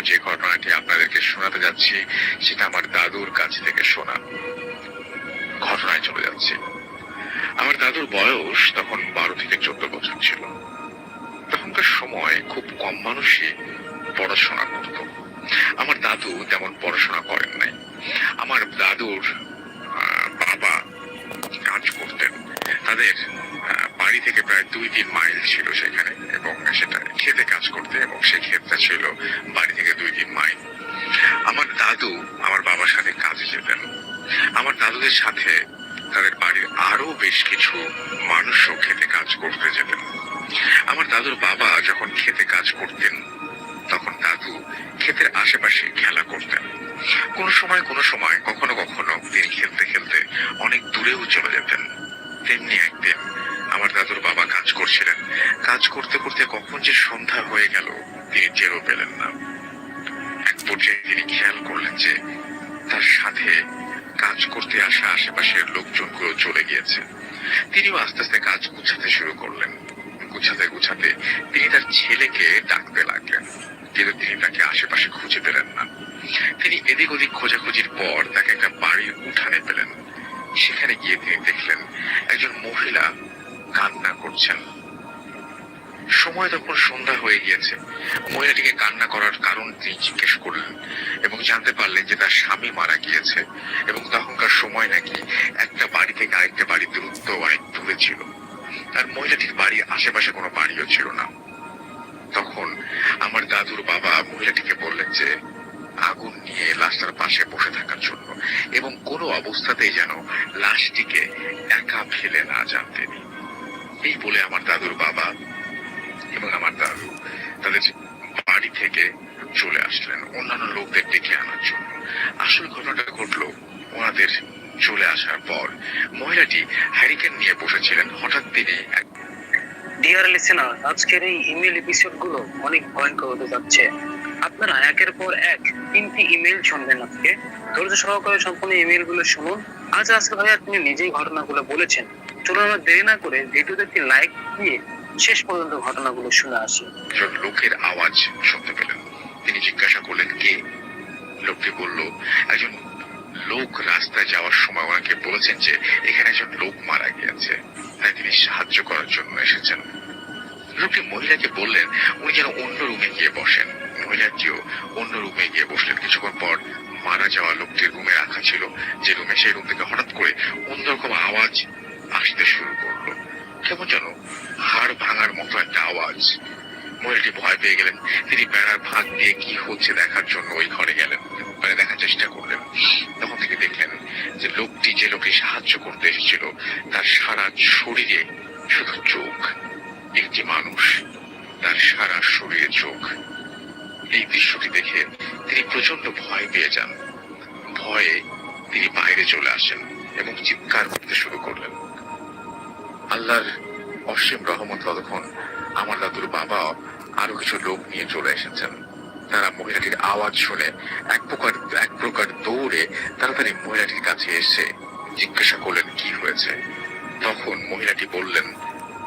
যে ঘটনাটি আপনাদেরকে শোনাতে যাচ্ছি, সেটা আমার দাদুর কাছ থেকে শোনা। ঘটনায় চলে যাচ্ছে। আমার দাদুর বয়স তখন বারো থেকে চোদ্দ বছর ছিল। তখনকার সময় খুব কম মানুষই পড়াশোনা করত। আমার দাদু তেমন পড়াশোনা করেন নাই। আমার দাদুর বাবা কাজ করতেন। তাদের বাড়ি থেকে প্রায় দুই তিন মাইল ছিল সেখানে এবং সেটা খেতে কাজ করতে এবং সেই ক্ষেতটা ছিল বাড়ি থেকে দুই তিন মাইল। আমার দাদু আমার বাবার সাথে কাজে যেতেন। আমার দাদুদের সাথে তাদের বাড়ির আরও বেশ কিছু মানুষও খেতে কাজ করতে যেতেন। আমার দাদুর বাবা যখন খেতে কাজ করতেন, তখন দাদু ক্ষেতের আশেপাশে খেলা করতেন। কোনো সময় কোনো সময় কখনো কখনো তিনি খেলতে খেলতে অনেক দূরেও চলে যেতেন। তেমনি একদিন আমার দাদুর বাবা কাজ করছিলেন। কাজ করতে করতে কখন যে সন্ধ্যা হয়ে গেল, তিনি টেরও পেলেন না। এক পর্যায়ে তিনি খেয়াল করলেন যে তার সাথে কাজ করতে আসা আশেপাশের লোকজনগুলো চলে গিয়েছে। তিনিও আস্তে আস্তে কাজ গুছাতে শুরু করলেন। গুছাতে গুছাতে তিনি তার ছেলেকে ডাকতে লাগলেন, কিন্তু তিনি তাকে আশেপাশে খুঁজে পেলেন না। তিনি এদিক ওদিক খোঁজাখুঁজির পর তাকে একটা বাড়ির উঠানে পেলেন। সেখানে গিয়ে তিনি দেখলেন একজন মহিলা কান্না করছেন। সময় তখন সন্ধ্যা হয়ে গিয়েছে। মহিলাটিকে কান্না করার কারণ তিনি জিজ্ঞেস করলেন এবং জানতে পারলেন যে তার স্বামী মারা গিয়েছে এবং তখনকার সময় নাকি একটা বাড়ি থেকে আরেকটা বাড়ি দূরত্ব অনেক দূরে ছিল। আর মহিলাটির বাড়ির আশেপাশে কোনো বাড়িও ছিল না। তখন আমার দাদুর বাবা মহিলাটিকে বললেন যে আগুন নিয়ে লাশটার পাশে বসে থাকার জন্য এবং কোনো অবস্থাতেই যেন লাশটিকে একা ফেলে না যান তিনি এই বলে আমার দাদুর বাবা এবং আমার দাদু তাদের বাড়ি থেকে চলে আসলেন, অন্যান্য লোকদের ডেকে আনার জন্য। আসল ঘটনাটা ঘটলো ওনাদের চলে আসার পর। মহিলাটি হ্যারিকেন নিয়ে বসেছিলেন, হঠাৎ তিনি ডিয়ার লিসেনার আজকের এই ইমেল এপিসোডগুলো অনেক ভয়ঙ্কর হতে যাচ্ছে। আপনারা একের পর এক তিনটি ইমেল শুনবেন আজকে। ধৈর্য সহকারে সম্পূর্ণ ইমেলগুলো শুনুন। আজ আসল ভাইয়া তিনি নিজেই ঘটনাগুলো বলেছেন। চলুন আমরা দেরি না করে ভিডিওতে একটি লাইক দিয়ে শেষ পর্যন্ত ঘটনাগুলো শুনে আসি। লোকের আওয়াজ শুনতে পেলেন। তিনি জিজ্ঞাসা করলেন, কে? লোকটি বলল, একজন লোক রাস্তায় যাওয়ার সময় ওনাকে বলেছেন যে এখানে একজন লোক মারা গিয়েছে। তাই তিনি সাহায্য করার জন্য এসেছেন। লোকটি মহিলাকে বললেন, উনি যেন অন্য রুমে গিয়ে বসেন। মহিলাটিও অন্য রুমে গিয়ে বসলেন। কিছুক্ষণ পর মারা যাওয়া লোকটির রুমে রাখা ছিল। যে রুমে সেই রুম থেকে হঠাৎ করে অন্যরকম আওয়াজ আসতে শুরু করল। কেমন যেন হাড় ভাঙার মতো একটা আওয়াজ। মহিলাটি ভয় পেয়ে গেলেন। তিনি বেড়ার ফাঁক দিয়ে কি হচ্ছে দেখার জন্য ওই ঘরে গেলেন। মানে দেখার চেষ্টা করলেন। তখন তিনি দেখলেন যে লোকটি যে লোকে সাহায্য করতে এসেছিল, তার সারা শরীরে শুধু চোখ, একটি মানুষ। তার সারা শরীরে চোখ। এই দৃশ্যটি দেখে তিনি প্রচণ্ড ভয় পেয়ে যান। ভয়ে তিনি বাইরে চলে আসেন এবং চিৎকার করতে শুরু করলেন। আল্লাহর অসীম রহমত ততক্ষণ আমার দাদুর বাবা আরও কিছু লোক নিয়ে চলে এসেছেন। তারা মহিলাটির আওয়াজ শুনে এক প্রকার এক প্রকার দৌড়ে তাড়াতাড়ি মহিলাটির কাছে এসে জিজ্ঞাসা করলেন, কি হয়েছে? তখন মহিলাটি বললেন,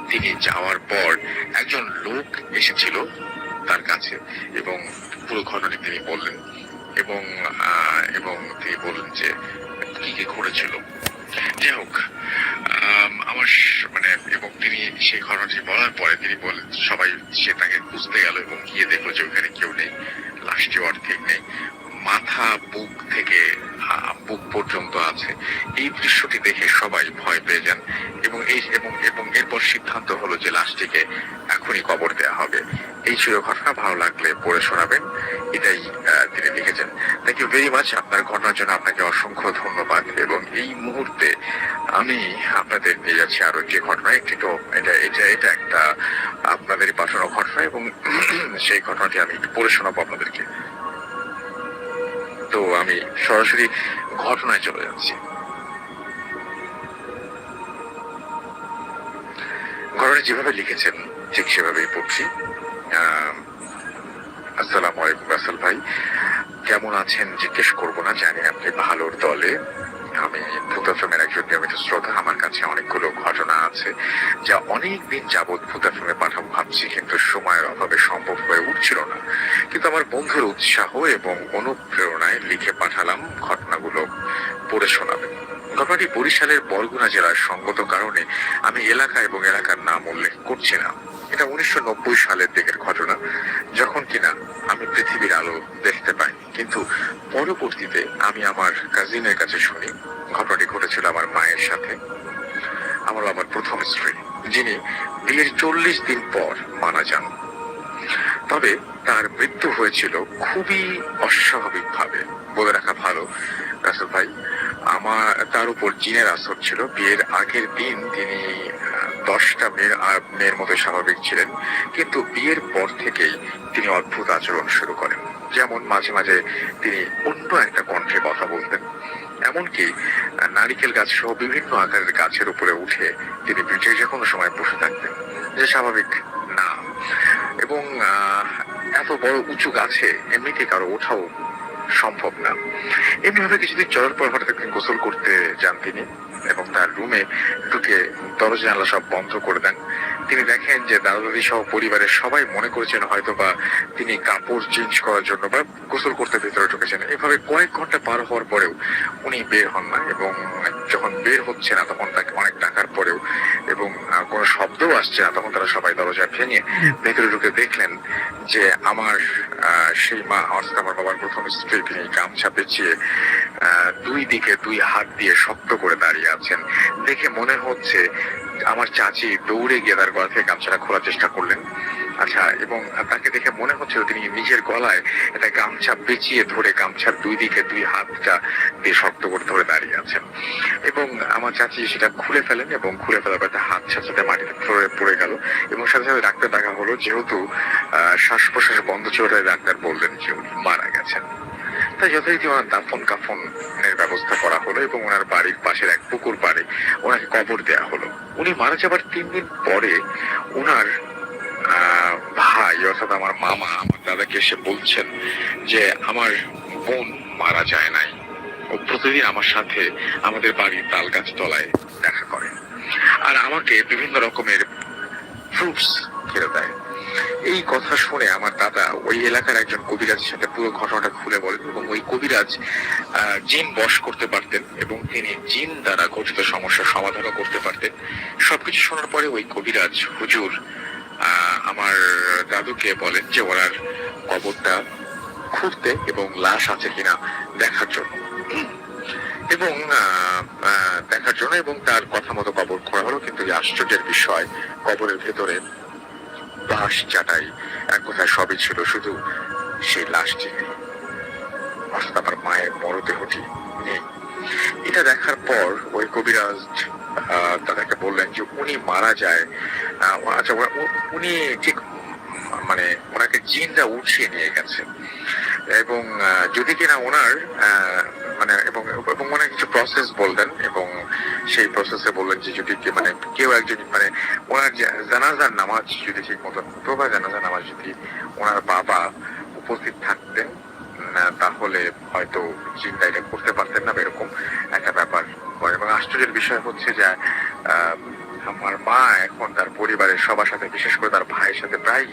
তিনি যাওয়ার পর একজন লোক এসেছিল তার কাছে এবং পুরো ঘটনাটি তিনি বললেন এবং এবং তিনি বললেন যে কি কি ঘটেছিল। যাই হোক আমার মানে এবং তিনি সেই ঘটনাটি বলার পরে তিনি বলেন সবাই সে তাকে খুঁজতে গেল এবং গিয়ে দেখল যে ওখানে কেউ নেই লাস্টে অর্ধেক নেই। মাথা, বুক থেকে বুক পর্যন্ত আছে। এই দৃশ্যটি দেখে সবাই ভয় পেয়ে যান এবং এই, এবং এবং এরপর সিদ্ধান্ত হলো যে লাশটিকে এখনই কবর দেওয়া হবে। এই ছিল ঘটনা। ভালো লাগলে পড়ে শোনাবেন। এটাই তিনি লিখেছেন। থ্যাংক ইউ ভেরি মাচ আপনার ঘটনার জন্য আপনাকে অসংখ্য ধন্যবাদ এবং এই মুহূর্তে আমি আপনাদের নিয়ে যাচ্ছি আরও যে ঘটনা। একটি তো এটা এটা এটা একটা আপনাদের পাঠানো ঘটনা এবং সেই ঘটনাটি আমি একটু পড়ে শোনাবো আপনাদেরকে। তো আমি সরাসরি ঘটনায় চলে যাচ্ছি। ঘটনা যেভাবে লিখেছেন, ঠিক সেভাবেই পড়ছি। আসসালামু আলাইকুম রাসেল ভাই। কেমন আছেন জিজ্ঞেস করব না, জানি আপনি ভালোর দলে। আমি ভূতাফিমের একজন নিয়মিত শ্রোতা, আমার কাছে অনেকগুলো ঘটনা আছে যা অনেক দিন যাবৎ ভূতাফিমে পাঠাবো ভাবছি, কিন্তু সময়ের অভাবে সম্ভব হয়ে উঠছিল না। কিন্তু আমার বন্ধুর উৎসাহ এবং অনুপ্রেরণায় লিখে পাঠালাম ঘটনাগুলো পড়ে শোনাবে। ঘটনাটি বরিশালের বরগুনা জেলার সঙ্গত কারণে আমি এলাকা এবং এলাকার নাম উল্লেখ করছি না। এটা উনিশশো নব্বই সালের দিকের ঘটনা, যখন কিনা আমি পৃথিবীর আলো দেখতে পাইনি। কিন্তু পরবর্তীতে আমি আমার কাজিনের কাছে শুনি ঘটনাটি ঘটেছিল আমার মায়ের সাথে। আমার আমার প্রথম স্ত্রী, যিনি বিয়ের চল্লিশ দিন পর মারা যান। তবে তার মৃত্যু হয়েছিল খুবই অস্বাভাবিক ভাবে বলে রাখা ভালো, রাসেল ভাই, আমার, তার উপর জিনের আসর ছিল। বিয়ের আগের দিন তিনি দশটা মেয়ের মেয়ের মতো স্বাভাবিক ছিলেন। কিন্তু বিয়ের পর থেকেই তিনি অদ্ভুত আচরণ শুরু করেন। যেমন মাঝে মাঝে তিনি অন্য একটা কণ্ঠে কথা বলতেন। এমনকি নারিকেল গাছ সহ বিভিন্ন আকারের গাছের উপরে উঠে তিনি যে যে কোনো সময় বসে থাকতেন। যে স্বাভাবিক না। এবং এত বড় উঁচু গাছে এমনিতে কারও ওঠাও সম্ভব না। এমনিভাবে কিছুদিন চলার পর হঠাৎ একদিন গোসল করতে যান তিনি। এবং তার রুমে ঢুকে দরজা জানলা সব বন্ধ করে দেন। তিনি দেখেন যে দাদা দাদি সহ পরিবারের সবাই মনে করেছেন হয়তো বা তিনি কাপড় চেঞ্জ করার জন্য বা গোসল করতে ভেতরে ঢুকেছেন। এভাবে কয়েক ঘণ্টা পার হওয়ার পরেও উনি বের হন না এবং যখন বের হচ্ছে না তখন তাকে অনেক ডাকার পরেও এবং কোনো শব্দও আসছে না তখন তারা সবাই দরজা ভেঙে ভেতরে ঢুকে দেখলেন যে আমার সেই মা, অর্থাৎ আমার বাবার প্রথম স্ত্রী, তিনি গামছা পেঁচিয়ে দুই দিকে দুই হাত দিয়ে শক্ত করে দাঁড়িয়ে আছেন দেখে মনে হচ্ছে আমার চাচি দৌড়ে গিয়ে তার গলা থেকে গামছাটা খোলার চেষ্টা করলেন। আচ্ছা এবং তাকে দেখে মনে হচ্ছিল তিনি নিজের গলায় একটা গামছা পেঁচিয়ে ধরে গামছার দুই দিকে দুই হাতটা দিয়ে শক্ত করে ধরে দাঁড়িয়ে আছেন। এবং আমার চাচি সেটা খুলে ফেলেন এবং খুলে ফেলার পর তার হাত সাথে মাটিতে পড়ে পড়ে গেল। এবং সাথে সাথে ডাক্তার দেখা হলো যেহেতু আহ, শ্বাস প্রশ্বাস বন্ধ তাই ডাক্তার বললেন যে উনি মারা গেছেন। তাই যথারীতি ওনার দাফন কাফনের ব্যবস্থা করা হলো এবং ওনার বাড়ির পাশের এক পুকুর পাড়ে ওনাকে কবর দেয়া হলো। উনি মারা যাবার তিন দিন পরে ওনার ভাই অর্থাৎ আমার মামা, আমার দাদাকে এসে বলছেন যে, আমার বোন মারা যায় নাই। ও প্রতিদিন আমার সাথে আমাদের বাড়ির তাল গাছ তলায় দেখা করে। আর আমাকে বিভিন্ন রকমের ফ্রুটস খেতে দেয়। এই কথা শুনে আমার দাদা ওই এলাকার একজন কবিরাজের সাথে পুরো ঘটনাটা খুলে বলেন এবং ওই কবিরাজ জিন বশ করতে পারতেন এবং তিনি জিন দ্বারা গঠিত সমস্যার সমাধানও করতে পারতেন। সবকিছু শোনার পরে ওই কবিরাজ হুজুর আমার দাদুকে বলেন যে ওনার কবরটা খুঁড়তে এবং লাশ আছে কিনা দেখার জন্য। এবং দেখার জন্য এবং তার কথা মতো কবর খোঁড়া হলো, কিন্তু আশ্চর্যের বিষয় কবরের ভেতরে বাঁশ চাটাই এক কথায় সবই ছিল, শুধু সেই লাশটি আমার মায়ের মরদেহটি নেই। এটা দেখার পর ওই কবিরাজ তাদেরকে বললেন যে উনি মারা যায় আচ্ছা উনি ঠিক মানে ওনাকে জিনরা উঠিয়ে নিয়ে গেছে। এবং যদি কিনা ওনার মানে এবং এবং ওনার কিছু প্রসেস বললেন এবং সেই প্রসেসে বললেন যে যদি মানে কেউ একজন মানে ওনার জা- জানাজার নামাজ যদি ঠিক মতন হতো বা জানাজার নামাজ যদি ওনার বাবা উপস্থিত থাকতেন তাহলে হয়তো চিন্তা এটা করতে পারতেন না এরকম একটা ব্যাপার। এবং আশ্চর্যের বিষয় হচ্ছে যে আমার মা এখন তার পরিবারের সবার সাথে, বিশেষ করে তার ভাইয়ের সাথে প্রায়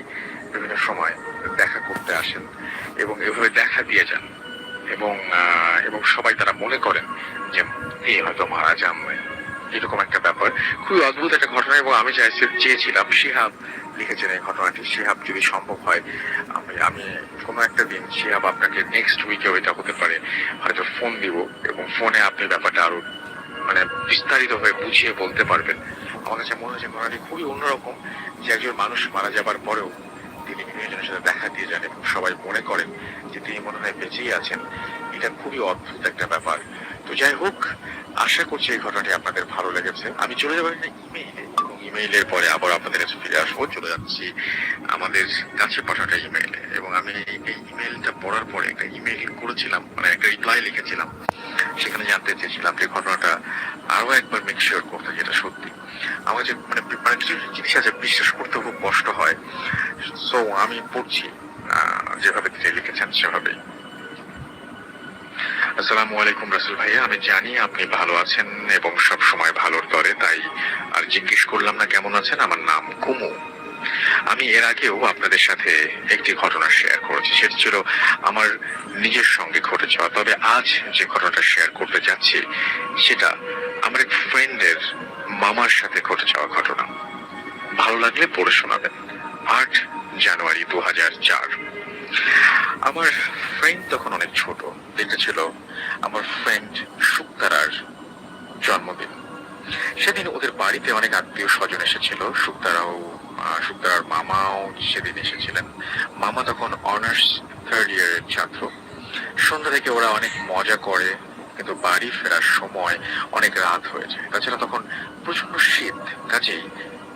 বিভিন্ন সময় দেখা করতে আসেন এবং এভাবে দেখা দিয়ে যান এবং এবং সবাই তারা মনে করেন যে হয়তো মারা যান এরকম একটা ব্যাপার। খুবই অদ্ভুত একটা ঘটনা এবং আমি চাইছি চেয়েছিলাম, শিহাব লিখেছেন এই ঘটনাটি। শিহাব যদি সম্ভব হয়, আমি আমি কোনো একটা দিন শিহাব আপনাকে নেক্সট উইকে ওইটা হতে পারে। হয়তো ফোন দিব এবং ফোনে আপনি ব্যাপারটা আরও মানে বিস্তারিত হয়ে বুঝিয়ে বলতে পারবেন। আমার কাছে মনে হচ্ছে ঘটনাটি খুবই অন্যরকম যে একজন মানুষ মারা যাবার পরেও তিনি বিভিন্নজনের সাথে দেখা দিয়ে যান এবং সবাই মনে করেন যে তিনি মনে হয় বেঁচেই আছেন। এটা খুবই অদ্ভুত একটা ব্যাপার। তো যাই হোক, আশা করছি এই ঘটনাটি আপনাদের ভালো লেগেছে। আমি চলে যাব একটা ইমেইলে এবং ইমেইলের পরে আবার আপনাদের কাছে ফিরে আসব। চলে যাচ্ছি আমাদের কাছে পাঠাটা ইমেইলে এবং আমি এই ইমেইলটা পড়ার পরে একটা ইমেইল করেছিলাম মানে একটা রিপ্লাই লিখেছিলাম। সেখানে জানতে চেয়েছিলাম যে ঘটনাটা আরও একবার মেক শিওর করতে যেটা সত্যি। আমার যে মানে মানে কিছু জিনিস আছে, বিশ্বাস করতে খুব কষ্ট হয়। সো আমি পড়ছি যেভাবে তিনি লিখেছেন, সেভাবেই। আসসালামু আলাইকুম রাসুল ভাইয়া, আমি জানি আপনি ভালো আছেন এবং সব সময় ভালোর তরে, তাই আর জিজ্ঞেস করলাম না কেমন আছেন, আমার নাম কুমু। আমি এর আগেও আপনাদের সাথে একটি ঘটনা শেয়ার করেছি, সেটি ছিল আমার নিজের সঙ্গে ঘটে যাওয়া। তবে আজ যে ঘটনাটা শেয়ার করতে যাচ্ছি, সেটা আমার এক ফ্রেন্ডের মামার সাথে ঘটে যাওয়া ঘটনা। ভালো লাগলে পড়ে শোনাবেন। আট জানুয়ারি দু হাজার চার। আমার ফ্রেন্ড তখন অনেক ছোট। দিনটা ছিল আমার ফ্রেন্ড শুক্তারার জন্মদিন। সেদিন ওদের বাড়িতে অনেক আত্মীয় স্বজন এসেছিল। শুক্তারাও শুক্তারার মামাও সেদিন এসেছিলেন। মামা তখন অনার্স থার্ড ইয়ারের ছাত্র। সন্ধ্যা থেকে ওরা অনেক মজা করে, কিন্তু বাড়ি ফেরার সময় অনেক রাত হয়েছে। তাছাড়া তখন প্রচণ্ড শীত। কাজেই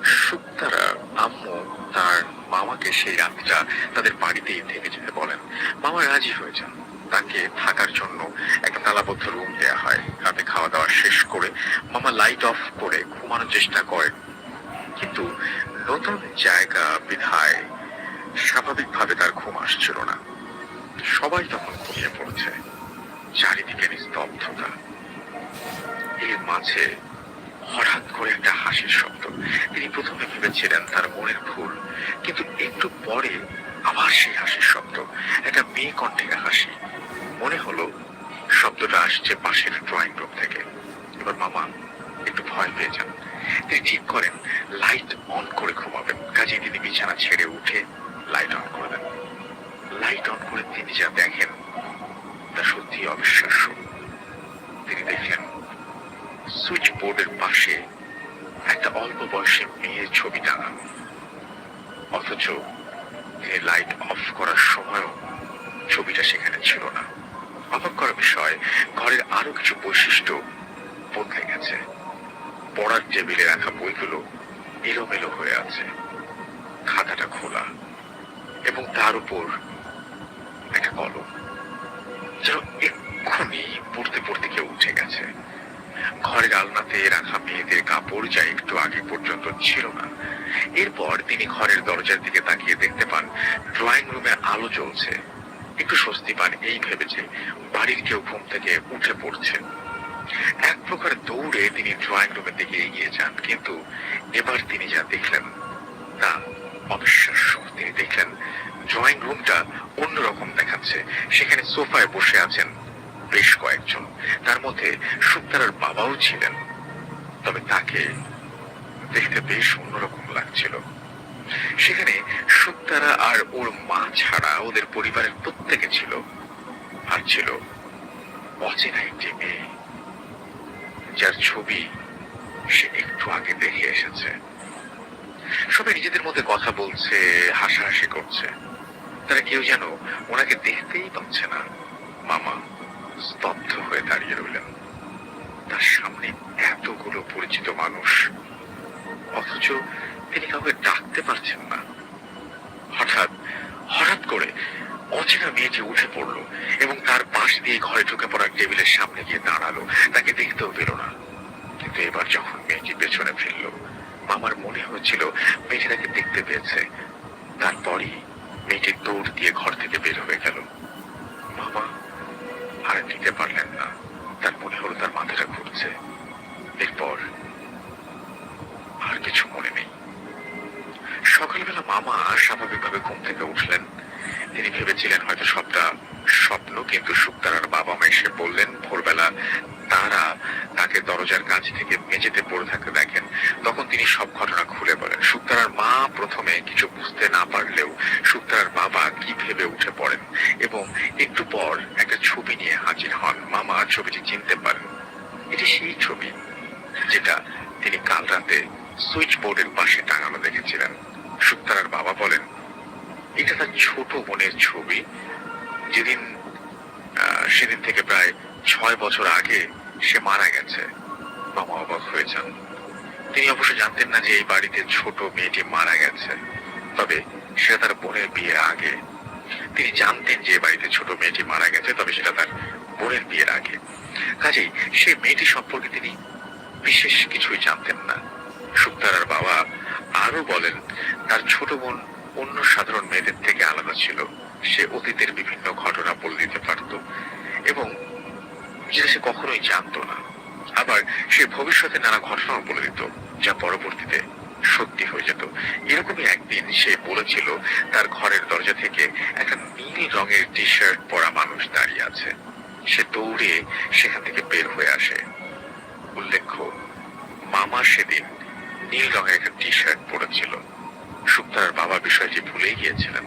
শুক্তারা আম্মু তার মামাকে সেই রাতটা তাদের বাড়িতেই থেকে যেতে বলেন। মামা রাজি হয়ে যান। তাকে থাকার জন্য একটা তালাবদ্ধ রুম দেওয়া হয়। রাতে খাওয়া দাওয়া শেষ করে মামা লাইট অফ করে ঘুমানোর চেষ্টা করেন। কিন্তু নতুন জায়গা বিধায় স্বাভাবিকভাবে তার ঘুম আসছিল না। সবাই তখন ঘুমিয়ে পড়েছে। চারিদিকে নিস্তব্ধতা। এর মাঝে হঠাৎ করে একটা হাসির শব্দ। তিনি প্রথমে ভেবেছিলেন তার মনের ভুল, কিন্তু একটু পরে আবার সেই হাসির শব্দ, একটা মেয়ে কণ্ঠে হাসি। মনে হলো শব্দটা আসছে পাশের ড্রয়িং রুম থেকে। এবার মামা, একটু ভয় পেয়ে যান। তিনি ঠিক করেন লাইট অন করে ঘুমাবেন। কাজে তিনি বিছানা ছেড়ে উঠে লাইট অন করে দেন। লাইট অন করে তিনি যা দেখেন, তা সত্যি অবিশ্বাস্য। তিনি দেখলেন সুইচ বোর্ডের পাশে একটা অল্প বয়সী মেয়ের ছবি টাঙানো অথচ লাইট অফ করার সময়ও ছবিটা সেখানে ছিল না। অবাক করার বিষয়, ঘরের আরও কিছু বৈশিষ্ট্য বদলে গেছে। পড়ার টেবিলে রাখা বইগুলো এলোমেলো হয়ে আছে। খাতাটা খোলা এবং তার উপর একটা কলম যেন এক্ষুনি পড়তে পড়তে কেউ উঠে গেছে। ঘরের আলনাতে রাখা মেয়েদের কাপড় যা একটু আগে পর্যন্ত ছিল না। এরপর তিনি ঘরের দরজার দিকে তাকিয়ে দেখতে পান ড্রয়িং রুমে আলো জ্বলছে। একটু স্বস্তি পান এই ভেবেছে বাড়ির কেউ ঘুম থেকে উঠে পড়ছে। এক প্রকার দৌড়ে তিনি ড্রয়িং রুমের দিকে এগিয়ে যান, কিন্তু এবার তিনি যা দেখলেন, তা অবিশ্বাস্য। তিনি দেখলেন ড্রয়িং রুমটা অন্যরকম দেখাচ্ছে। সেখানে সোফায় বসে আছেন বেশ কয়েকজন। তার মধ্যে সুক্তারার বাবাও ছিলেন। তবে তাকে দেখতে বেশ অন্যরকম লাগছিল। সেখানে সুক্তারা আর ওর মা ছাড়া ওদের পরিবারের প্রত্যেকে ছিল। আর ছিল অচেনা একটি মেয়ে, যার ছবি সে একটু আগে দেখে এসেছে। সবাই নিজেদের মধ্যে কথা বলছে, হাসাহাসি করছে। তারা কেউ যেন ওনাকে দেখতেই পাচ্ছে না। মামা স্তব্ধ হয়ে দাঁড়িয়ে রইলাম তার সামনে এতগুলো পরিচিত মানুষ। অথচ তিনি কাউকে ডাকতে পারছেন না। হঠাৎ হঠাৎ করে অচেনা মেয়েটি উঠে পড়ল এবং তার পাশ দিয়ে ঘরে ঢুকে পড়ার টেবিলের সামনে গিয়ে দাঁড়াল। তাকে দেখতেও পেল না। কিন্তু এবার যখন মেয়েটি পেছনে ফিরল মামার মনে হচ্ছিল মেয়েটি তাকে দেখতে পেয়েছে। তারপরই মেয়েটি দৌড় দিয়ে ঘর থেকে বের হয়ে গেল। আর নিতে পারলেন না। তার মনে হলো তার মাথাটা ঘুরছে। এরপর আর কিছু মনে নেই। সকালবেলা মামা স্বাভাবিকভাবে ঘুম থেকে উঠলেন। তিনি ভেবেছিলেন হয়তো সবটা স্বপ্ন, কিন্তু শুক্তারার বাবা মা এসে বললেন, ভোরবেলা তারা তাকে দরজার কাছ থেকে মেঝেতে পড়ে থাকতে দেখেন। তখন তিনি সব ঘটনা খুলে বলেন। শুক্তারার মা প্রথমে কিছু বুঝতে না পারলেও শুক্তারার বাবা কি ভেবে উঠে পড়েন এবং একটু পর একটা ছবি নিয়ে হাজির হন। মামা ছবিটি চিনতে পারেন। এটি সেই ছবি যেটা তিনি কাল রাতে সুইচ বোর্ডের পাশে টাঙানো দেখেছিলেন। শুক্তারার বাবা বলেন, এটা তার ছোট বোনের ছবি। যেদিন সেদিন থেকে প্রায় ছয় বছর আগে সে মারা গেছে মামা অবাক হয়ে যান তিনি অবশ্য জানতেন না যে এই বাড়িতে ছোট মেয়েটি মারা গেছে, তবে সেটা তার বোনের বিয়ের আগে। তিনি জানতেন যে বাড়িতে ছোট মেয়েটি মারা গেছে, তবে সেটা তার বোনের বিয়ের আগে। কাজেই সেই মেয়েটি সম্পর্কে তিনি বিশেষ কিছুই জানতেন না। শুক্তারার বাবা আরও বলেন, তার ছোট বোন অন্য সাধারণ মেয়েদের থেকে আলাদা ছিল। সে অতীতের বিভিন্ন ঘটনা বলে দিতে পারত এবং কখনোই জানতো না। আবার সে ভবিষ্যতে নানা ঘটনাও বলে দিত, যা পরবর্তীতে সত্যি হয়ে যেত। এরকমই একদিন সে বলেছিল, তার ঘরের দরজা থেকে একটা নীল রঙের টি শার্ট পরা মানুষ দাঁড়িয়ে আছে। সে দৌড়ে সেখান থেকে বের হয়ে আসে। উল্লেখ্য, মামা সেদিন নীল রঙের একটা টি শার্ট পরেছিল। সুপ্তার বাবা বিষয়টি ভুলে গিয়েছিলেন।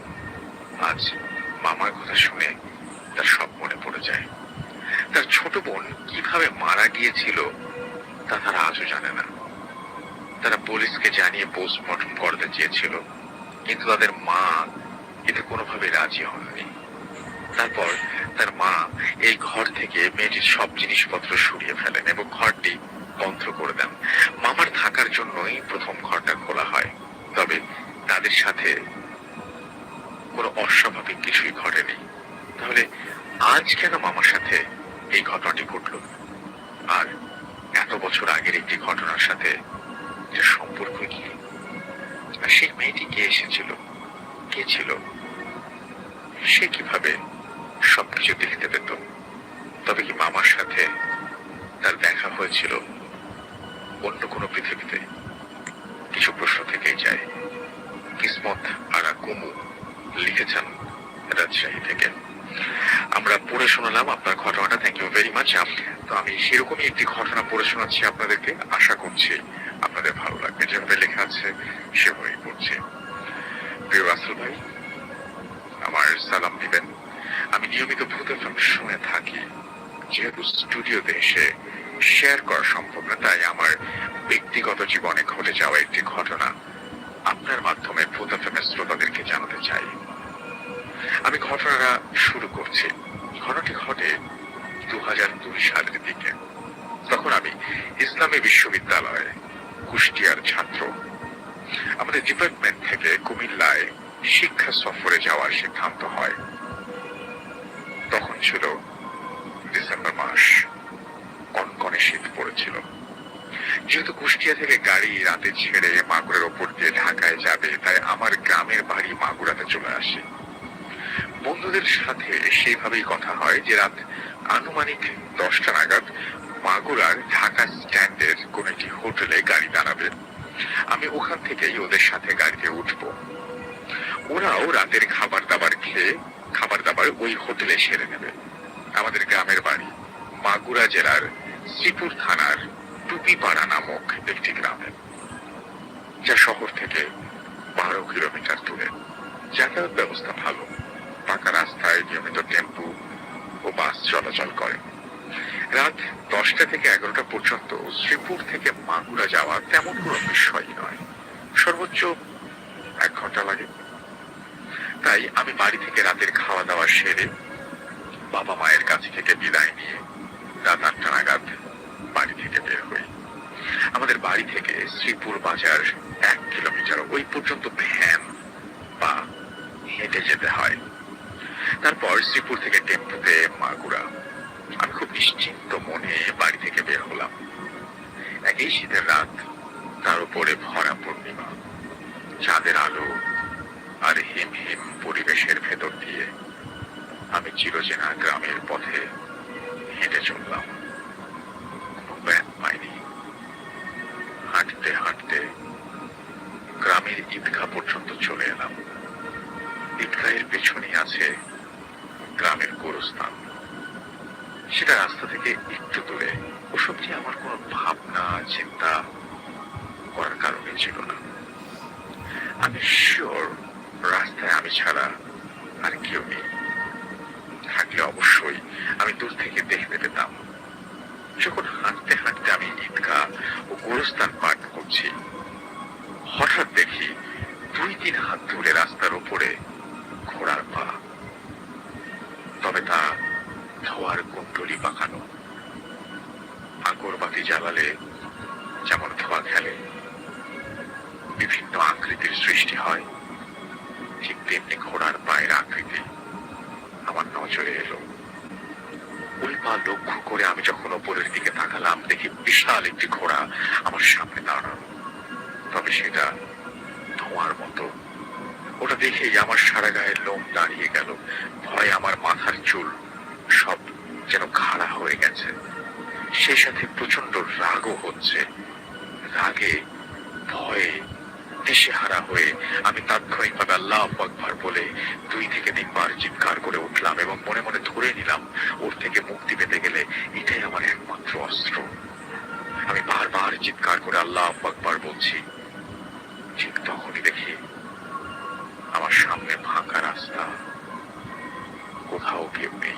আজ মামার কথা শুনে তার সব মনে পড়ে যায়। বোন কীভাবে মারা গিয়েছিল তা তারা আজও জানে না। তারা পুলিশকে জানিয়ে পোস্টমর্টম করতে চেয়েছিল, কিন্তু তাদের মা এতে কোনোভাবে রাজি হননি। তারপর তার মা এই ঘর থেকে মেয়েটির সব জিনিসপত্র সরিয়ে ফেলেন এবং ঘরটি বন্ধ করে দেন। মামার থাকার জন্যই প্রথম ঘরটা খোলা হয়, তবে তাদের সাথে কোনো অস্বাভাবিক কিছুই ঘটেনি। তাহলে আজ কেন মামার সাথে এই ঘটনাটি ঘটল। আর এত বছর আগের একটি ঘটনার সাথে যে সম্পর্ক কি? আর সেই মেয়েটি কে এসেছিল? কে ছিল? সে কীভাবে সবকিছু দেখতে পেত? তবে কি মামার সাথে তার দেখা হয়েছিল অন্য কোনো পৃথিবীতে? কিছু প্রশ্ন থেকেই যায়। কিসমত আর কুমু লিখেছেন রাজশাহী থেকে। আমরা পড়ে শোনালাম আপনার ঘটনাটা থ্যাংক ইউ ভেরি মাচ তো আমি সেরকমই একটি ঘটনা পড়ে শোনাচ্ছি আপনাদেরকে, আশা করছি আপনাদের ভালো লাগবে। যেভাবে লেখা আছে, সেভাবেই পড়ছি। প্রিয় রাসেল ভাই, আমার সালাম দিবেন। আমি নিয়মিত ভূত এফএম শুনে থাকি। যেহেতু স্টুডিওতে এসে শেয়ার করা সম্ভব না, তাই আমার ব্যক্তিগত জীবনে ঘটে যাওয়া একটি ঘটনা আপনার মাধ্যমে ভূত এফএমের শ্রোতাদেরকে জানাতে চাই। আমি ঘটনাটা শুরু করছি। ঘটনাটি ঘটে দু হাজার দুই সালের দিকে। তখন আমি ইসলামী বিশ্ববিদ্যালয়ে কুষ্টিয়ার ছাত্র। আমাদের ডিপার্টমেন্ট থেকে কুমিল্লায় শিক্ষা সফরে যাওয়ার সিদ্ধান্ত হয়। তখন ছিল ডিসেম্বর মাস। কনকনে শীত পড়েছিল। যেহেতু কুষ্টিয়া থেকে গাড়ি রাতে ছেড়ে মাগুরের ওপর দিয়ে ঢাকায় যাবে, তাই আমার গ্রামের বাড়ি মাগুরাতে চলে আসে। বন্ধুদের সাথে সেইভাবেই কথা হয় যে রাত আনুমানিক দশটা নাগাদ মাগুরার ঢাকা স্ট্যান্ডের কোন একটি হোটেলে গাড়ি দাঁড়াবে। আমি ওখান থেকেই ওদের সাথে গাড়িতে উঠব। ওরাও রাতের খাবার দাবার খেয়ে খাবার দাবার ওই হোটেলে সেরে নেবে। আমাদের গ্রামের বাড়ি, মাগুরা জেলার শ্রীপুর থানার টুপিপাড়া নামক একটি গ্রামে, যা শহর থেকে বারো কিলোমিটার দূরে। যাতায়াত ব্যবস্থা ভালো। পাকা রাস্তায় নিয়মিত টেম্পু ও বাস চলাচল করে। রাত দশটা থেকে এগারোটা পর্যন্ত শ্রীপুর থেকে মাগুরা যাওয়া তেমন কোনো বিষয় নয়। সর্বোচ্চ এক ঘণ্টা লাগে। তাই আমি বাড়ি থেকে রাতের খাওয়া দাওয়া সেরে বাবা মায়ের কাছ থেকে বিদায় নিয়ে রাত আটটা নাগাদ বাড়ি থেকে বের হই। আমাদের বাড়ি থেকে শ্রীপুর বাজার এক কিলোমিটার ওই পর্যন্ত ভ্যান বা হেঁটে যেতে হয়। তারপর শ্রীপুর থেকে টেম্পুতে মাগুরা। আমি খুব নিশ্চিন্ত মনে বাড়ি থেকে বের হলাম। একই শীতের রাত, তার উপরে ভরা পূর্ণিমা। চাঁদের আলো আর হিম হিম পরিবেশের ভেতর দিয়ে আমি চিরচেনা গ্রামের পথে হেঁটে চললাম। হাঁটতে হাঁটতে গ্রামের ঈদগাহ পর্যন্ত চলে এলাম। ঈদগাহের পেছনেই আছে গ্রামের গোরস্থান। সেটা রাস্তা থেকে একটু দূরে। ওসব যে আমার কোনো ভাবনা, চিন্তা করার কারণে ছিল না। আমি শিওর রাস্তায় আমি ছাড়া আর কেউ নেই। থাকলে অবশ্যই আমি দূর থেকে দেখতে পেতাম। যখন হাঁটতে হাঁটতে আমি ঈদগাহ ও গোরস্থান পাঠ করছি, হঠাৎ দেখি দুই তিন হাত দূরে রাস্তার উপরে ঘোড়ার পা। তবে তা ধোয়ার কুণ্ডলি পাকানো। আগরবাতি জ্বালালে যেমন ধোয়া খেলে, বিভিন্ন আকৃতির সৃষ্টি হয়, ঠিক তেমনি ঘোড়ার পায়ের আকৃতি আমার নজরে এলো। ওই পা লক্ষ্য করে আমি যখন ওপরের দিকে তাকালাম, দেখি বিশাল একটি ঘোড়া আমার সামনে দাঁড়ানো। তবে সেটা ওটা দেখেই আমার সারা গায়ের লোম দাঁড়িয়ে গেল। ভয় আমার মাথার চুল সব যেন খাড়া হয়ে গেছে। সেই সাথে প্রচণ্ড রাগও হচ্ছে। রাগে, ভয়ে, দিশেহারা হয়ে আমি তাৎক্ষণিকভাবে আল্লাহ আকবার বলে দুই থেকে তিনবার চিৎকার করে উঠলাম এবং মনে মনে ধরে নিলাম, ওর থেকে মুক্তি পেতে গেলে এটাই আমার একমাত্র অস্ত্র। আমি বারবার চিৎকার করে আল্লাহ আকবার বলছি, ঠিক তখনই দেখি আমার সামনে ফাঁকা রাস্তা। কোথাও কেউ নেই।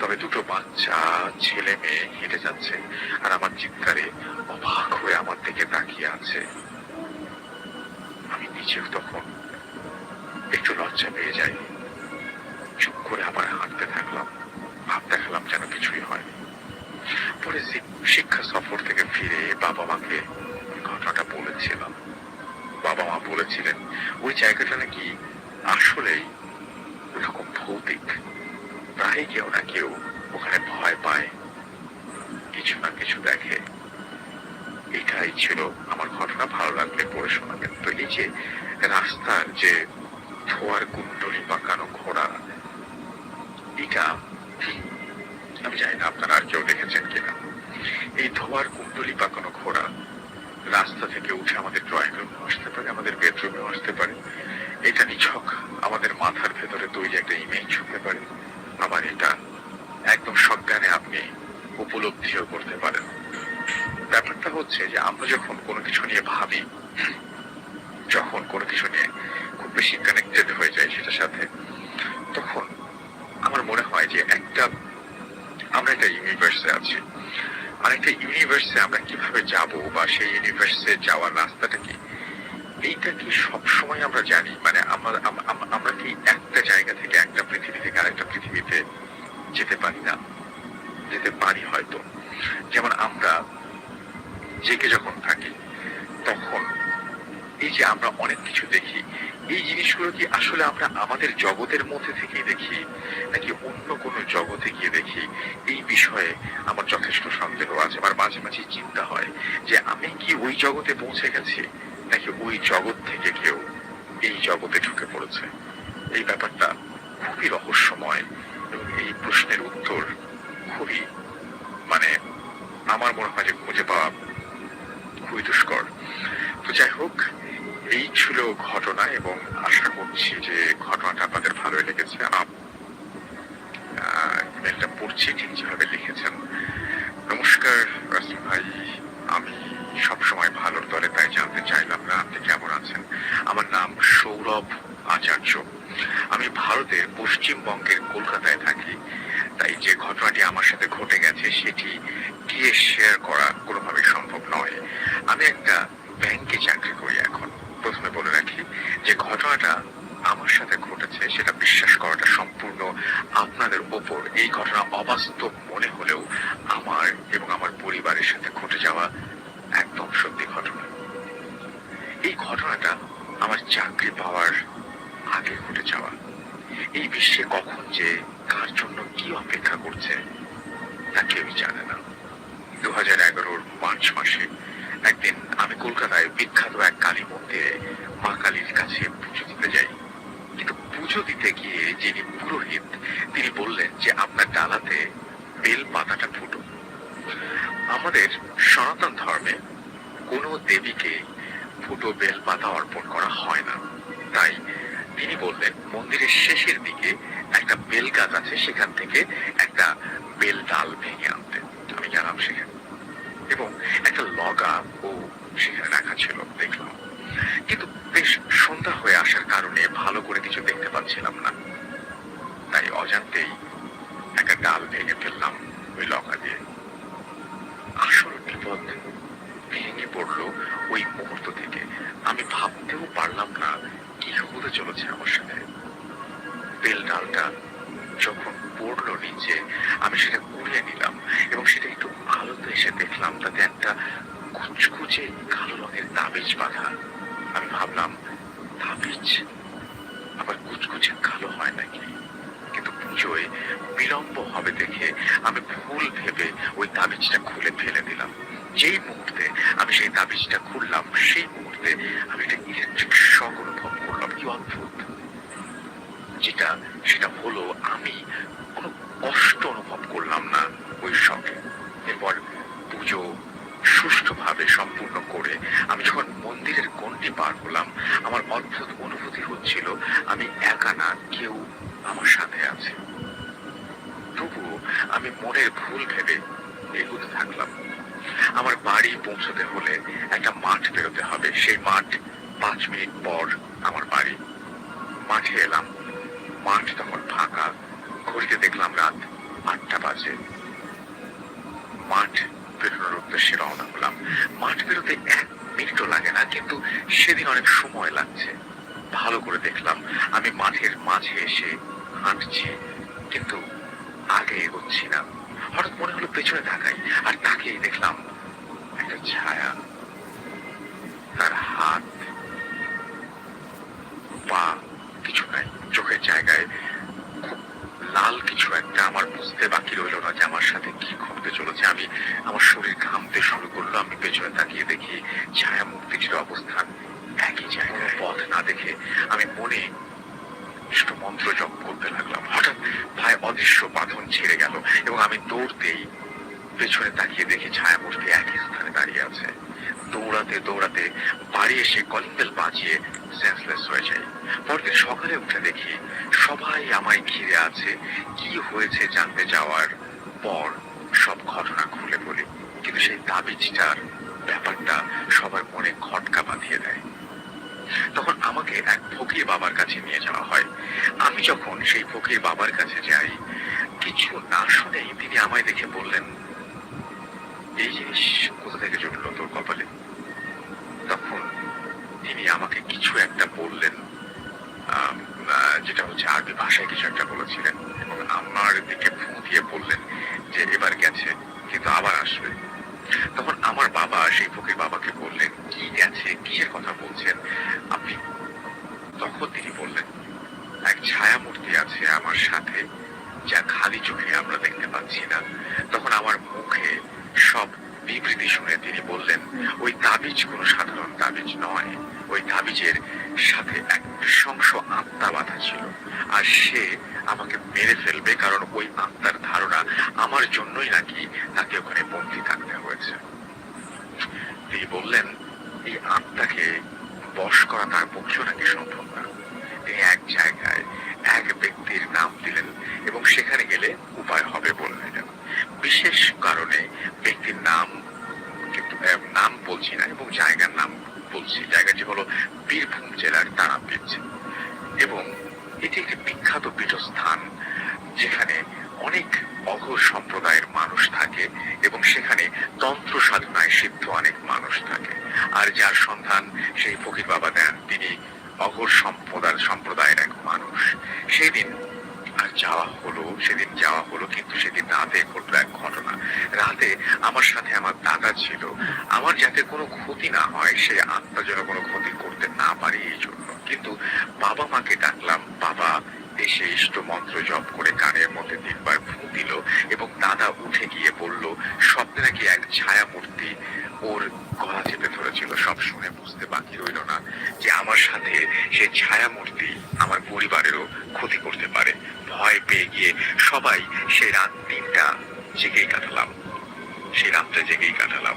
তবে দুটো বাচ্চা, ছেলে, মেয়ে হেঁটে যাচ্ছে আর আমার চিৎকারে অবাক হয়ে আমার দিকে তাকিয়ে আছে। আমি নিজেও তখন একটু লজ্জা পেয়ে যাই। চুপ করে আবার হাঁটতে থাকলাম। ভাব দেখালাম যেন কিছুই হয়নি। পরে শিক্ষা সফর থেকে ফিরে বাবা মাকে ঘটনাটা বলেছিলাম। বাবা মা বলেছিলেন ওই জায়গাটা নাকি আসলেই ওরকম ভৌতিক। প্রায় কেউ না কেউ ওখানে ভয় পায়। কিছু না কিছু দেখে। এটাই ছিল আমার ঘটনা। ভালো লাগলে পড়ে শোনাবেন। তো এই যে রাস্তার যে ধোয়ার কুণ্ডলি পাকানো ঘোড়া, এটা আমি জানি না আপনারা আর কেউ দেখেছেন কিনা। এই ধোয়ার কুণ্ডলি পাকানো ঘোড়া রাস্তা থেকে উঠে আমাদের ড্রয়িং রুমে আসতে পারে, আমাদের বেডরুমে আসতে পারে। এটা নিছক, আমাদের মাথার ভেতরে তৈরি একটা ইমেজ হতে পারে। আবার এটা একদম সজ্ঞানে আপনি উপলব্ধিও করতে পারেন। ব্যাপারটা হচ্ছে যে আমরা যখন কোনো কিছু নিয়ে ভাবি, যখন কোনো কিছু নিয়ে খুব বেশি কানেক্টেড হয়ে যায় সেটার সাথে তখন আমার মনে হয় যে একটা আমরা একটা ইউনিভার্সে আছি আর একটা ইউনিভার্সে আমরা কীভাবে যাব বা সেই ইউনিভার্সে যাওয়ার রাস্তাটা কি? এইটা কি সব সময় আমরা জানি? মানে আমরা, আম- আম- আমরা কি একটা জায়গা থেকে একটা পৃথিবী থেকে আরেকটা পৃথিবীতে যেতে পারি না? যেতে পারি হয়তো। যেমন আমরা জেগে যখন থাকি, তখন এই যে আমরা অনেক কিছু দেখি এই জিনিসগুলো কি আসলে আমরা আমাদের জগতের মধ্যে থেকেই দেখি, নাকি অন্য কোনো জগতে গিয়ে দেখি? এই বিষয়ে আমার যথেষ্ট সন্দেহ আছে। আমার মাঝে মাঝে চিন্তা হয় যে আমি কি ওই জগতে পৌঁছে গেছি, নাকি ওই জগৎ থেকে কেউ এই জগতে ঢুকে পড়েছে? এই ব্যাপারটা খুবই রহস্যময় এবং এই প্রশ্নের উত্তর খুবই মানে আমার মনে হয় যে খুঁজে পাওয়া খুবই দুষ্কর। তো যাই হোক এই ছিল ঘটনা এবং আশা করছি যে ঘটনাটা আপনাদের ভালোই লেগেছে। আপ- পড়ছি, ঠিক যেভাবে লিখেছেন। নমস্কার রাসুল ভাই। আমি সবসময় ভালোর দলে, তাই জানতে চাইলাম না আপনি কেমন আছেন। আমার নাম সৌরভ আচার্য। আমি ভারতের পশ্চিমবঙ্গের কলকাতায় থাকি। তাই যে ঘটনাটি আমার সাথে ঘটে গেছে, সেটি গিয়ে শেয়ার করা কোনোভাবে সম্ভব নয়। আমি একটা ব্যাংকে চাকরি করি এখন। যে ঘটনাটা আমার সাথে ঘটেছে, সেটা বিশ্বাস করাটা সম্পূর্ণ আপনাদের ওপর। এই ঘটনা অবাস্তব মনে হলেও আমার এবং আমার পরিবারের সাথে ঘটে যাওয়া একদম সত্যি ঘটনা। এই ঘটনাটা আমার চাকরি পাওয়ার আগে ঘটে যাওয়া। এই বিশ্বে কখন যে কার জন্য কি অপেক্ষা করছে, তা কেউই জানে না। দু হাজার এগারোর মার্চ মাসে একদিন আমি কলকাতায় বিখ্যাত এক কালী মন্দিরে মা কালীর কাছে পুজো দিতে যাই। কিন্তু পুজো দিতে গিয়ে যিনি পুরোহিত, তিনি বললেন যে আপনার ডালাতে বেল পাতাটা ফুটো। আমাদের সনাতন ধর্মে কোনো দেবীকে ফুটো বেল পাতা অর্পণ করা হয় না। তাই তিনি বললেন, মন্দিরের শেষের দিকে একটা বেল গাছ আছে, সেখান থেকে একটা বেল ডাল ভেঙে আনতে। আমি গেলাম সেখানে। এবং একটা লগা ও সেখানে রাখা ছিল, দেখলাম। কিন্তু বেশ সন্ধ্যা হয়ে আসার কারণে ভালো করে কিছু দেখতে পাচ্ছিলাম না। তাই অজান্তেই একটা ডাল ভেঙে ফেললাম ওই লগা দিয়ে আসল বিপদ ভেঙে পড়ল ওই মুহূর্ত থেকে। আমি ভাবতেও পারলাম না কি হতে চলেছে আমার সাথে। বেল ডালটা যখন পড়ল নিচে, আমি সেটা কুড়িয়ে নিলাম এবং সেটা একটু আলোতে এসে দেখলাম তাতে একটা কুচকুচে কালো রঙের তাবিজ বাঁধা। আমি ভাবলাম, তাবিজ? আবার কুচকুচে কালো হয় নাকি? কিন্তু পুজোয় বিলম্ব হবে দেখে আমি ভুল ভেবে ওই তাবিজটা খুলে ফেলে দিলাম। যেই মুহূর্তে আমি সেই তাবিজটা খুললাম, সেই মুহূর্তে আমি একটা ইলেকট্রিক শক অনুভব করলাম। কি অদ্ভুত! যেটা, সেটা হলো আমি কোনো কষ্ট অনুভব করলাম না ওই সঙ্গে। এরপর পুজো সুষ্ঠুভাবে সম্পূর্ণ করে আমি যখন মন্দিরের গণ্ডি পার হলাম, আমার অদ্ভুত অনুভূতি হচ্ছিল, আমি একা না, কেউ আমার সাথে আছে। তবুও আমি মনের ভুল ভেবে এগুতে থাকলাম। আমার বাড়ি পৌঁছতে হলে একটা মাঠ বেরোতে হবে। সেই মাঠ পাঁচ মিনিট পর আমার বাড়ি। মাঠে এলাম। মাঠ তখন ফাঁকা। ঘুরতে দেখলাম রাত আটটা বাজে। মাঠ বেরোনোর উদ্দেশ্যে রওনা হলাম। মাঠ বেরোতে এক মিনিটও লাগে না, কিন্তু সেদিন অনেক সময় লাগছে। ভালো করে দেখলাম, আমি মাঠের মাঝে এসে হাঁটছি, কিন্তু আগে এগোচ্ছি না। হঠাৎ মনে হলো পেছনে তাকাই, আর তাকেই দেখলাম একটা ছায়া তার হাত পা কিছু নাই চোখের জায়গায় খুব লাল কিছু একটা আমার বুঝতে বাকি রইল না যে আমার সাথে কি ঘটতে চলেছে আমি আমার শরীর ঘামতে শুরু করল আমি পেছনে তাকিয়ে দেখি ছায়া মূর্তিটির অবস্থান একই জায়গায়। পথ না দেখে আমি মনে মন্ত্র জপ করতে লাগলাম। হঠাৎ ভাই অদৃশ্য বাঁধন ছেড়ে গেল এবং আমি দৌড়তেই পেছনে তাকিয়ে দেখি ছায়ামূর্তি একই স্থানে দাঁড়িয়ে আছে। দৌড়াতে দৌড়াতে বাড়ি এসে কলিং বেল বাজিয়ে সেন্সলেস হয়ে যাই। পরদিন সকালে উঠে দেখি সবাই আমায় ঘিরে আছে। কি হয়েছে জানতে যাওয়ার পর সব ঘটনা খুলে বলি। কিন্তু সেই তাবিজটার ব্যাপারটা সবার মনে খটকা বাঁধিয়ে দেয়। তখন আমাকে এক ফকির বাবার কাছে নিয়ে যাওয়া হয়। আমি যখন সেই ফকির বাবার কাছে যাই, কিছু না শুনেই তিনি আমায় দেখে বললেন, এই জিনিস কোথা থেকে জুটলো তোর কপালে? তখন তিনি আমাকে কিছু একটা বললেন যেটা হচ্ছে আরবি ভাষায় কিছু একটা বলেছিলেন এবং আমার দিকে ফু দিয়ে বললেন যে, এবার গেছে, কিন্তু আবার আসবে। তখন আমার বাবা সেই ফকির বাবাকে বললেন, কি গেছে? কিসের কথা বলছেন? আপনি তখন তিনি বললেন, এক ছায়া মূর্তি আছে আমার সাথে, যা খালি চোখে আমরা দেখতে পাচ্ছি না। তখন আমার মুখে সব বিবৃতি শুনে তিনি বললেন, ওই তাবিজ কোনো সাধারণ তাবিজ নয়। ওই তাবিজের সাথে এক নৃশংস আত্মা বাধা ছিল। আর সে আমাকে মেরে ফেলবে, কারণ ওই আত্মার ধারণা আমার জন্যই নাকি তাকে ওখানে বন্দি থাকতে হয়েছে। তিনি বললেন, এই আত্মাকে বশ করা তার পক্ষেও নাকি সম্ভব না। তিনি এক জায়গায় এক ব্যক্তির নাম দিলেন এবং সেখানে গেলে উপায় হবে বললেন বিশেষ কারণে ব্যক্তির নাম কিন্তু নাম বলছি না এবং জায়গার নাম বলছি। জায়গাটি হলো বীরভূম জেলার তারাপীঠ। এবং এটি একটি বিখ্যাত পীঠস্থান, যেখানে অনেক অঘোর সম্প্রদায়ের মানুষ থাকে এবং সেখানে তন্ত্র সাধনায় সিদ্ধ অনেক মানুষ থাকে। আর যার সন্ধান সেই ফকির বাবা দেন, তিনি অঘোর সম্প্রদায়, সম্প্রদায়ের এক মানুষ। সেদিন আর যাওয়া হলো, সেদিন যাওয়া হলো, কিন্তু সেদিন রাতে ঘটলো এক ঘটনা। রাতে আমার সাথে আমার দাদা ছিল। আমার যাতে কোনো ক্ষতি না হয়, সে আত্মা যেন কোনো ক্ষতি করতে না পারে এই জন্য। কিন্তু বাবা মাকে ডাকলাম, বাবা এসে ইষ্ট মন্ত্র জপ করে কানের মধ্যে তিনবার দিল এবং দাদা উঠে গিয়ে বলল, স্বপ্নে নাকি এক ছায়া মূর্তি ওর গলা চেপে ধরেছিল। সব শুনে বুঝতে বাকি রইল না যে আমার সাথে সে ছায়া মূর্তি আমার পরিবারেরও ক্ষতি করতে পারে। ভয় পেয়ে গিয়ে সবাই সেই রাত তিনটা জেগেই কাটালাম। সেই রাতটা জেগেই কাটালাম।